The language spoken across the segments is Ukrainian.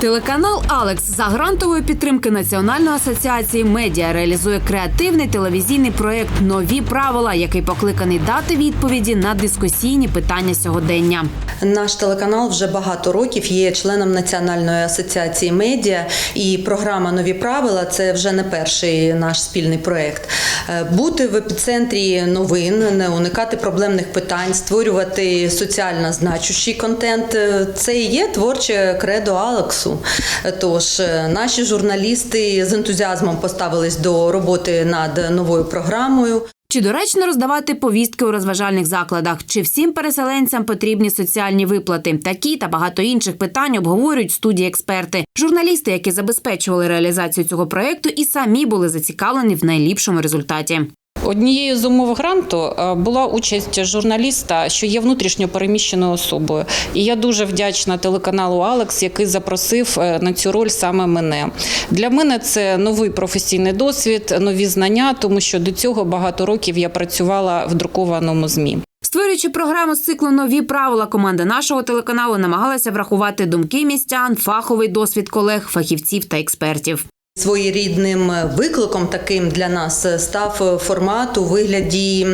Телеканал Алекс за грантової підтримки Національної асоціації медіа реалізує креативний телевізійний проєкт Нові правила, який покликаний дати відповіді на дискусійні питання сьогодення. Наш телеканал вже багато років є членом Національної асоціації медіа, і програма Нові правила це вже не перший наш спільний проект. Е, Бути в епіцентрі новин, не уникати проблемних питань, створювати соціально значущий контент е, це і є творче кредо Алексу. Е, Тож наші журналісти з ентузіазмом поставились до роботи над новою програмою. Чи доречно роздавати повістки у розважальних закладах? Чи всім переселенцям потрібні соціальні виплати? Такі та багато інших питань обговорюють студії експерти. Журналісти, які забезпечували реалізацію цього проекту, і самі були зацікавлені в найліпшому результаті. Однією з умов гранту е, була участь журналіста, що є внутрішньо переміщеною особою. І я дуже вдячна телеканалу Алекс, який запросив е, на цю роль саме мене. Для мене це новий професійний досвід, нові знання, тому що до цього багато років я працювала в друкованому змі. Створюючи програму з циклу нові правила, команда нашого телеканалу намагалася врахувати думки містян, фаховий досвід колег, фахівців та експертів. Своєрідним викликом таким для нас став формат у вигляді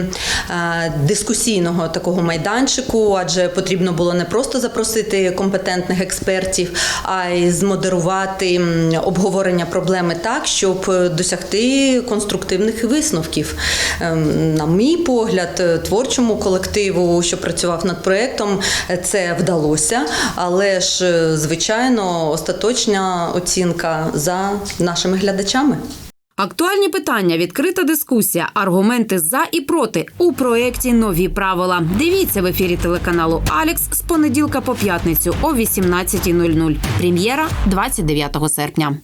е, дискусійного такого майданчику, адже потрібно було не просто запросити компетентних експертів, а й змодерувати обговорення проблеми так, щоб досягти конструктивних висновків. Ем, На мій погляд, творчому колективу, що працював над проектом, це вдалося, але ж звичайно остаточна оцінка за нашими глядачами. Актуальні питання, відкрита дискусія, аргументи за і проти у проєкті Нові правила. Дивіться в ефірі телеканалу Алекс з понеділка по п'ятницю о 18.00. Прем'єра 29 серпня.